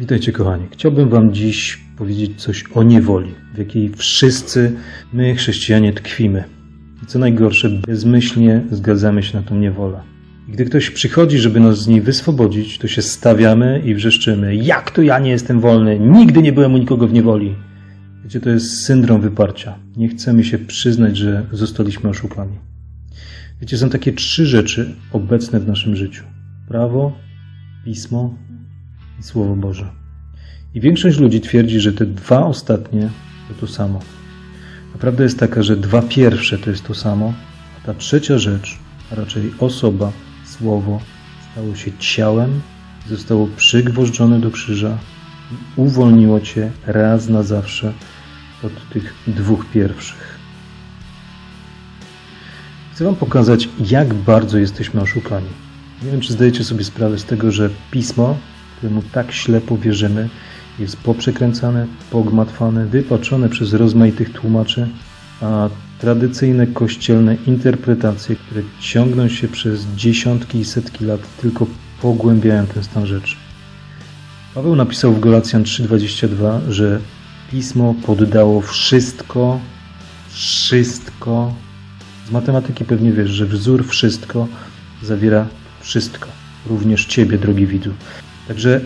Witajcie kochani. Chciałbym Wam dziś powiedzieć coś o niewoli, w jakiej wszyscy my, chrześcijanie, tkwimy. I co najgorsze, bezmyślnie zgadzamy się na tą niewolę. I gdy ktoś przychodzi, żeby nas z niej wyswobodzić, to się stawiamy i wrzeszczymy: Jak to ja nie jestem wolny? Nigdy nie byłem u nikogo w niewoli. Wiecie, to jest syndrom wyparcia. Nie chcemy się przyznać, że zostaliśmy oszukani. Wiecie, są takie trzy rzeczy obecne w naszym życiu: prawo, pismo i Słowo Boże. I większość ludzi twierdzi, że te dwa ostatnie to to samo. A prawda jest taka, że dwa pierwsze to jest to samo, a ta trzecia rzecz, a raczej osoba, Słowo, stało się ciałem, zostało przygwożdżone do krzyża i uwolniło Cię raz na zawsze od tych dwóch pierwszych. Chcę Wam pokazać, jak bardzo jesteśmy oszukani. Nie wiem, czy zdajecie sobie sprawę z tego, że pismo, któremu tak ślepo wierzymy, jest poprzekręcane, pogmatwane, wypaczone przez rozmaitych tłumaczy, a tradycyjne kościelne interpretacje, które ciągną się przez dziesiątki i setki lat, tylko pogłębiają ten stan rzeczy. Paweł napisał w Galacjan 3:22, że pismo poddało wszystko, wszystko. Z matematyki pewnie wiesz, że wzór wszystko zawiera wszystko, również ciebie, drogi widzu. Także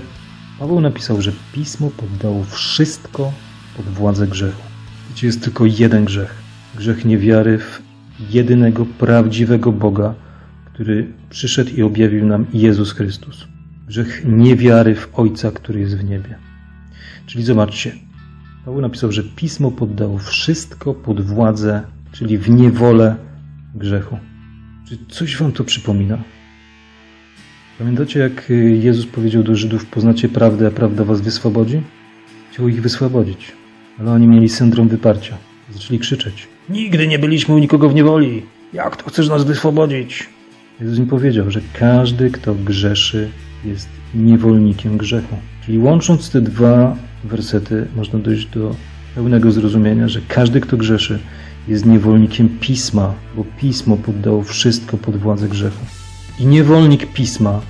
Paweł napisał, że pismo poddało wszystko pod władzę grzechu. Gdzie jest tylko jeden grzech. Grzech niewiary w jedynego prawdziwego Boga, który przyszedł i objawił nam Jezus Chrystus. Grzech niewiary w Ojca, który jest w niebie. Czyli zobaczcie, Paweł napisał, że pismo poddało wszystko pod władzę, czyli w niewolę grzechu. Czy coś wam to przypomina? Pamiętacie, jak Jezus powiedział do Żydów: Poznacie prawdę, a prawda was wyswobodzi? Chciał ich wyswobodzić, ale oni mieli syndrom wyparcia. Zaczęli krzyczeć: Nigdy nie byliśmy u nikogo w niewoli. Jak to chcesz nas wyswobodzić? Jezus im powiedział, że każdy, kto grzeszy, jest niewolnikiem grzechu. Czyli łącząc te dwa wersety, można dojść do pełnego zrozumienia, że każdy, kto grzeszy, jest niewolnikiem pisma, bo pismo poddało wszystko pod władzę grzechu. I niewolnik pisma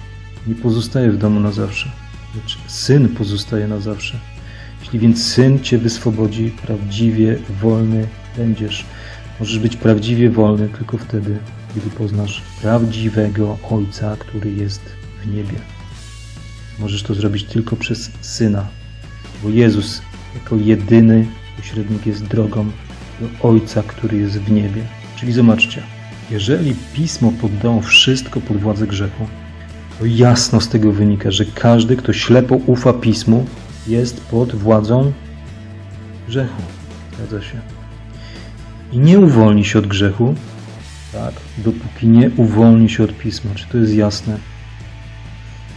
nie pozostaje w domu na zawsze, lecz syn pozostaje na zawsze. Jeśli więc syn cię wyswobodzi, prawdziwie wolny będziesz. Możesz być prawdziwie wolny tylko wtedy, gdy poznasz prawdziwego Ojca, który jest w niebie. Możesz to zrobić tylko przez syna, bo Jezus jako jedyny pośrednik jest drogą do Ojca, który jest w niebie. Czyli zobaczcie, jeżeli pismo poddało wszystko pod władzę grzechu, to jasno z tego wynika, że każdy, kto ślepo ufa pismu, jest pod władzą grzechu. Zgadza się. I nie uwolni się od grzechu, tak, dopóki nie uwolni się od pisma. Czy to jest jasne?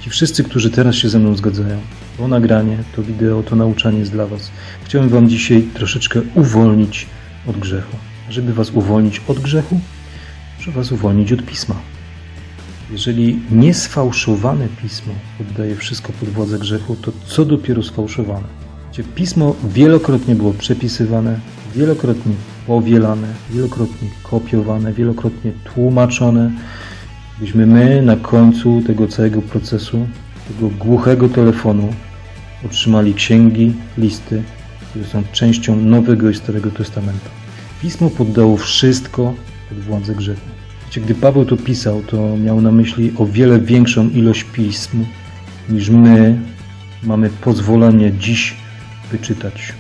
Ci wszyscy, którzy teraz się ze mną zgadzają, to nagranie, to wideo, to nauczanie jest dla Was. Chciałem Wam dzisiaj troszeczkę uwolnić od grzechu. Żeby Was uwolnić od grzechu, Was uwolnić od pisma. Jeżeli niesfałszowane pismo poddaje wszystko pod władzę grzechu, to co dopiero sfałszowane? Gdzie pismo wielokrotnie było przepisywane, wielokrotnie powielane, wielokrotnie kopiowane, wielokrotnie tłumaczone, byśmy my na końcu tego całego procesu, tego głuchego telefonu, otrzymali księgi, listy, które są częścią Nowego i Starego Testamentu. Pismo poddało wszystko pod władzę grzechu. Wiecie, gdy Paweł to pisał, to miał na myśli o wiele większą ilość pism, niż my mamy pozwolenie dziś wyczytać.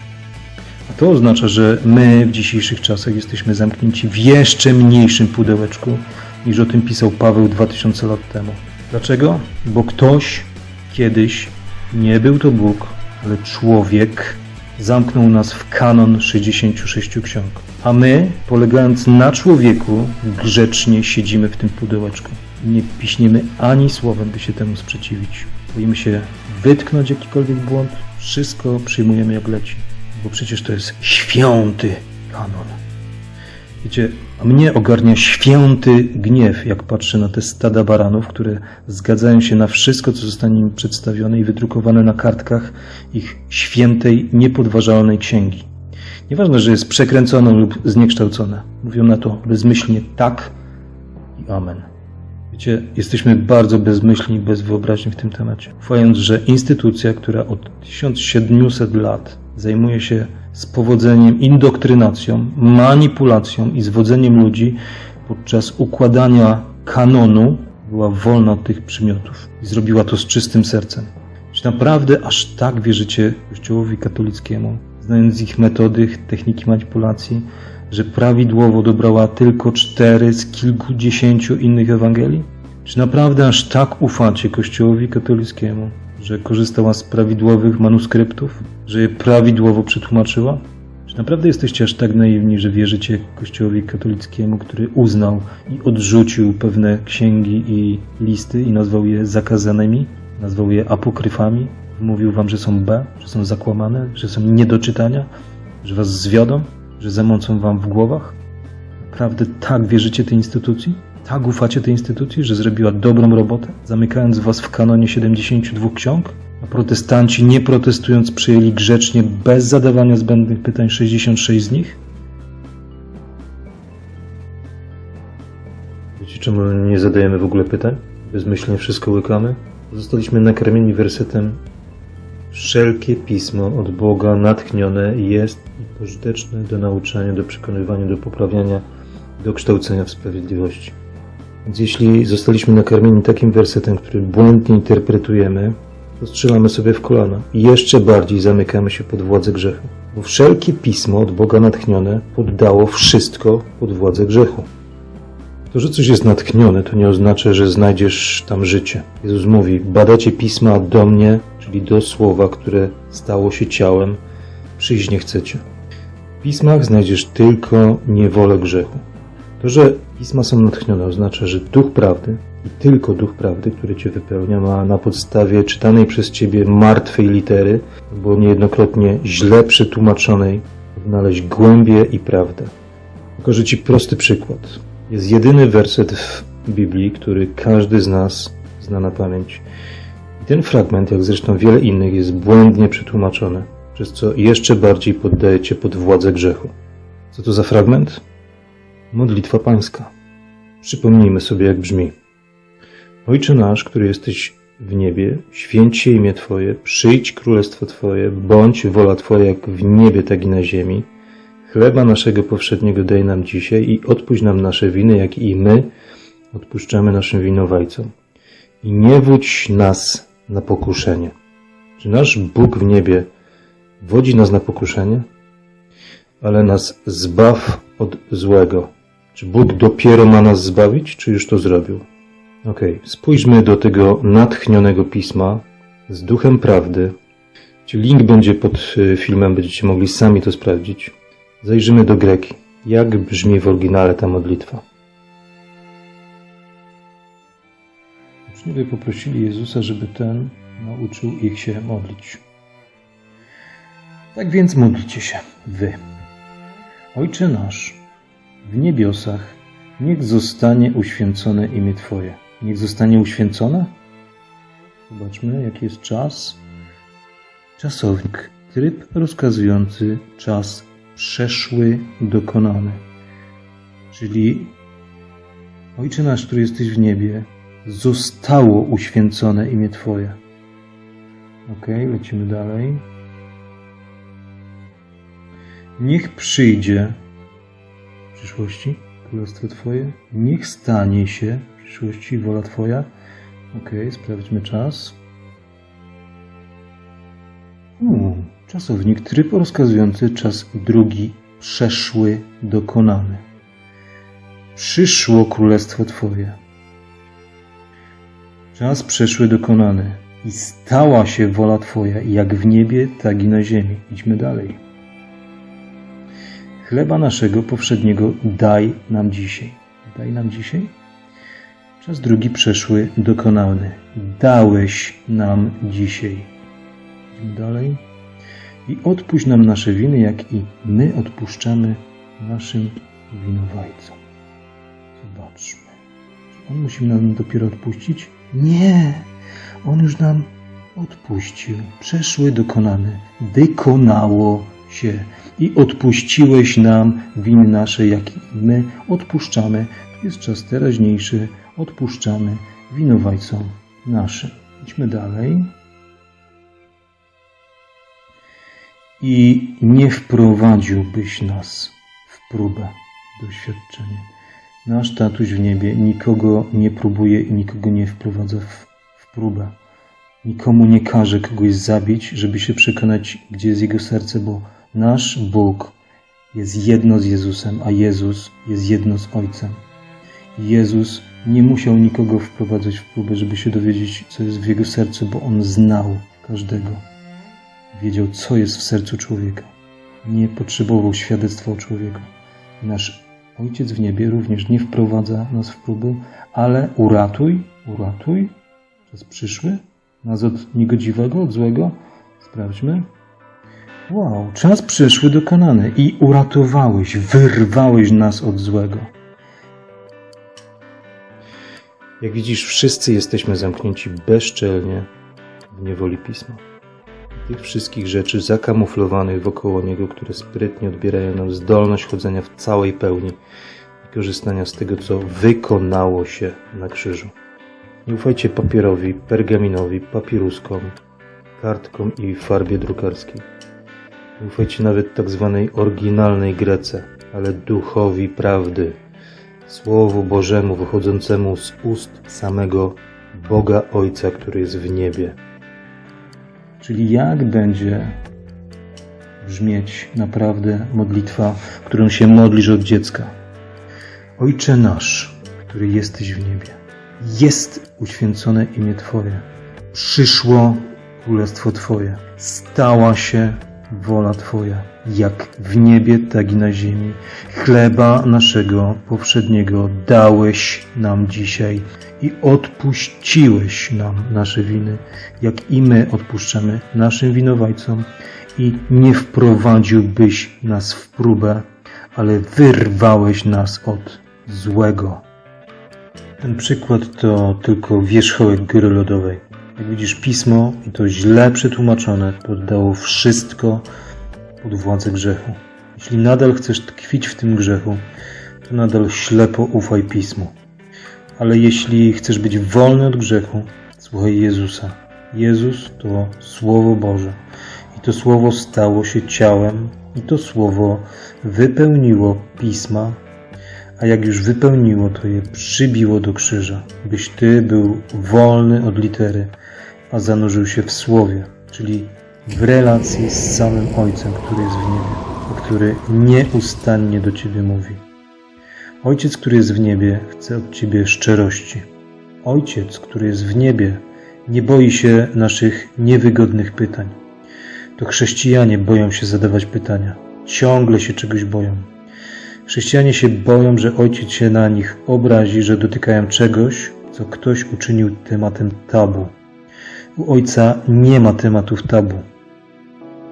A to oznacza, że my w dzisiejszych czasach jesteśmy zamknięci w jeszcze mniejszym pudełeczku, niż o tym pisał Paweł 2000 lat temu. Dlaczego? Bo ktoś kiedyś, nie był to Bóg, ale człowiek, zamknął nas w kanon 66 ksiąg. A my, polegając na człowieku, grzecznie siedzimy w tym pudełeczku. Nie piśniemy ani słowem, by się temu sprzeciwić. Boimy się wytknąć jakikolwiek błąd, wszystko przyjmujemy jak leci. Bo przecież to jest święty kanon. Wiecie, mnie ogarnia święty gniew, jak patrzę na te stada baranów, które zgadzają się na wszystko, co zostanie im przedstawione i wydrukowane na kartkach ich świętej, niepodważalnej księgi. Nieważne, że jest przekręcone lub zniekształcone. Mówią na to bezmyślnie tak i amen. Wiecie, jesteśmy bardzo bezmyślni, bez wyobraźni w tym temacie. Ufając, że instytucja, która od 1700 lat zajmuje się z powodzeniem indoktrynacją, manipulacją i zwodzeniem ludzi podczas układania kanonu, była wolna od tych przymiotów i zrobiła to z czystym sercem. Czy naprawdę aż tak wierzycie Kościołowi katolickiemu, znając ich metody, techniki manipulacji, że prawidłowo dobrała tylko cztery z kilkudziesięciu innych Ewangelii? Czy naprawdę aż tak ufacie Kościołowi katolickiemu, że korzystała z prawidłowych manuskryptów, że je prawidłowo przetłumaczyła? Czy naprawdę jesteście aż tak naiwni, że wierzycie Kościołowi katolickiemu, który uznał i odrzucił pewne księgi i listy i nazwał je zakazanymi? Nazwał je apokryfami? Mówił wam, że są B, że są zakłamane, że są nie do czytania, że was zwiodą, że zamącą wam w głowach? Naprawdę tak wierzycie tej instytucji? Tak ufacie tej instytucji, że zrobiła dobrą robotę, zamykając was w kanonie 72 ksiąg? A protestanci, nie protestując, przyjęli grzecznie, bez zadawania zbędnych pytań, 66 z nich? Wiecie, czemu nie zadajemy w ogóle pytań? Bezmyślnie wszystko łykamy? Zostaliśmy nakarmieni wersetem Wszelkie pismo od Boga natchnione jest i pożyteczne do nauczania, do przekonywania, do poprawiania, do kształcenia w sprawiedliwości. Więc jeśli zostaliśmy nakarmieni takim wersetem, który błędnie interpretujemy, to strzelamy sobie w kolana i jeszcze bardziej zamykamy się pod władzę grzechu. Bo wszelkie pismo od Boga natchnione poddało wszystko pod władzę grzechu. To, że coś jest natchnione, to nie oznacza, że znajdziesz tam życie. Jezus mówi: Badacie pisma do mnie, czyli do słowa, które stało się ciałem, przyjść nie chcecie. W pismach znajdziesz tylko niewolę grzechu. To, że pisma są natchnione, oznacza, że duch prawdy i tylko duch prawdy, który cię wypełnia, ma na podstawie czytanej przez ciebie martwej litery, bo niejednokrotnie źle przetłumaczonej, odnaleźć głębię i prawdę. Pokażę ci prosty przykład. Jest jedyny werset w Biblii, który każdy z nas zna na pamięć. I ten fragment, jak zresztą wiele innych, jest błędnie przetłumaczony, przez co jeszcze bardziej poddaje cię pod władzę grzechu. Co to za fragment? Modlitwa Pańska. Przypomnijmy sobie, jak brzmi. Ojcze nasz, który jesteś w niebie, święć się imię Twoje, przyjdź królestwo Twoje, bądź wola Twoja jak w niebie, tak i na ziemi. Chleba naszego powszedniego daj nam dzisiaj i odpuść nam nasze winy, jak i my odpuszczamy naszym winowajcom. I nie wódź nas na pokuszenie. Czy nasz Bóg w niebie wodzi nas na pokuszenie? Ale nas zbaw od złego. Czy Bóg dopiero ma nas zbawić, czy już to zrobił? Ok, spójrzmy do tego natchnionego pisma z duchem prawdy. Link będzie pod y, filmem, będziecie mogli sami to sprawdzić. Zajrzymy do Greki. Jak brzmi w oryginale ta modlitwa? Uczniowie poprosili Jezusa, żeby ten nauczył ich się modlić. Tak więc modlcie się, wy. Ojcze nasz, w niebiosach, niech zostanie uświęcone imię Twoje. Niech zostanie uświęcone? Zobaczmy, jaki jest czas. Czasownik, tryb rozkazujący czas przeszły, dokonany. Czyli Ojcze nasz, który jesteś w niebie, zostało uświęcone imię Twoje. Ok, lecimy dalej. Niech przyjdzie przyszłości królestwo Twoje. Niech stanie się w przyszłości wola Twoja. Ok, sprawdźmy czas. Czasownik, tryb rozkazujący czas drugi, przeszły, dokonany. Przyszło królestwo Twoje. Czas przeszły dokonany i stała się wola Twoja, jak w niebie, tak i na ziemi. Idźmy dalej. Chleba naszego powszedniego daj nam dzisiaj. Daj nam dzisiaj? Czas drugi przeszły dokonany. Dałeś nam dzisiaj. Idźmy dalej. I odpuść nam nasze winy, jak i my odpuszczamy naszym winowajcom. Zobaczmy. Czy On musi nam dopiero odpuścić? Nie. On już nam odpuścił. Przeszły dokonany. Wykonało się i odpuściłeś nam winy nasze, jak my odpuszczamy. To jest czas teraźniejszy, odpuszczamy winowajcom naszym. Idźmy dalej. I nie wprowadziłbyś nas w próbę, doświadczenie. Nasz tatuś w niebie nikogo nie próbuje i nikogo nie wprowadza w, w próbę. Nikomu nie każe kogoś zabić, żeby się przekonać, gdzie jest jego serce, bo nasz Bóg jest jedno z Jezusem, a Jezus jest jedno z Ojcem. Jezus nie musiał nikogo wprowadzać w próbę, żeby się dowiedzieć, co jest w jego sercu, bo on znał każdego. Wiedział, co jest w sercu człowieka. Nie potrzebował świadectwa o człowieku. Nasz Ojciec w niebie również nie wprowadza nas w próbę, ale uratuj, uratuj, czas przyszły, nas od niegodziwego, od złego. Sprawdźmy. Wow, czas przyszły dokonany i uratowałeś, wyrwałeś nas od złego. Jak widzisz, wszyscy jesteśmy zamknięci bezczelnie w niewoli Pisma. Tych wszystkich rzeczy zakamuflowanych wokoło Niego, które sprytnie odbierają nam zdolność chodzenia w całej pełni i korzystania z tego, co wykonało się na krzyżu. Nie ufajcie papierowi, pergaminowi, papiruskom, kartkom i farbie drukarskiej. Nie ufajcie nawet tak zwanej oryginalnej Grece, ale duchowi prawdy, Słowu Bożemu wychodzącemu z ust samego Boga Ojca, który jest w niebie. Czyli jak będzie brzmieć naprawdę modlitwa, którą się modlisz od dziecka? Ojcze nasz, który jesteś w niebie, jest uświęcone imię Twoje. Przyszło królestwo Twoje. Stała się wola Twoja, jak w niebie, tak i na ziemi. Chleba naszego powszedniego dałeś nam dzisiaj i odpuściłeś nam nasze winy, jak i my odpuszczamy naszym winowajcom i nie wprowadziłbyś nas w próbę, ale wyrwałeś nas od złego. Ten przykład to tylko wierzchołek góry lodowej. Jak widzisz, pismo, i to źle przetłumaczone, poddało wszystko pod władzę grzechu. Jeśli nadal chcesz tkwić w tym grzechu, to nadal ślepo ufaj pismu. Ale jeśli chcesz być wolny od grzechu, słuchaj Jezusa. Jezus to Słowo Boże. I to Słowo stało się ciałem, i to Słowo wypełniło pisma, a jak już wypełniło, to je przybiło do krzyża, byś Ty był wolny od litery, a zanurzył się w Słowie, czyli w relacji z samym Ojcem, który jest w niebie, a który nieustannie do Ciebie mówi. Ojciec, który jest w niebie, chce od Ciebie szczerości. Ojciec, który jest w niebie, nie boi się naszych niewygodnych pytań. To chrześcijanie boją się zadawać pytania. Ciągle się czegoś boją. Chrześcijanie się boją, że ojciec się na nich obrazi, że dotykają czegoś, co ktoś uczynił tematem tabu. U ojca nie ma tematów tabu.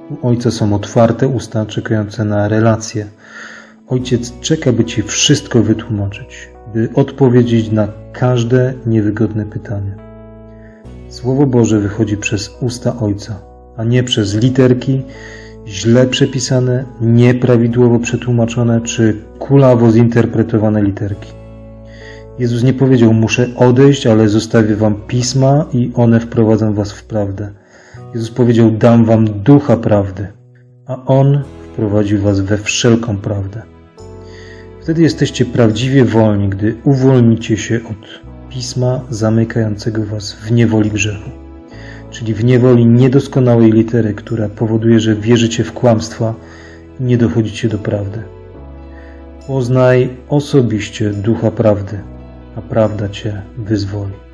U ojca są otwarte usta czekające na relacje. Ojciec czeka, by ci wszystko wytłumaczyć, by odpowiedzieć na każde niewygodne pytanie. Słowo Boże wychodzi przez usta Ojca, a nie przez literki, źle przepisane, nieprawidłowo przetłumaczone czy kulawo zinterpretowane literki. Jezus nie powiedział: Muszę odejść, ale zostawię wam pisma i one wprowadzą was w prawdę. Jezus powiedział: Dam wam ducha prawdy, a on wprowadził was we wszelką prawdę. Wtedy jesteście prawdziwie wolni, gdy uwolnicie się od pisma zamykającego was w niewoli grzechu, czyli w niewoli niedoskonałej litery, która powoduje, że wierzycie w kłamstwa i nie dochodzicie do prawdy. Poznaj osobiście ducha prawdy, a prawda cię wyzwoli.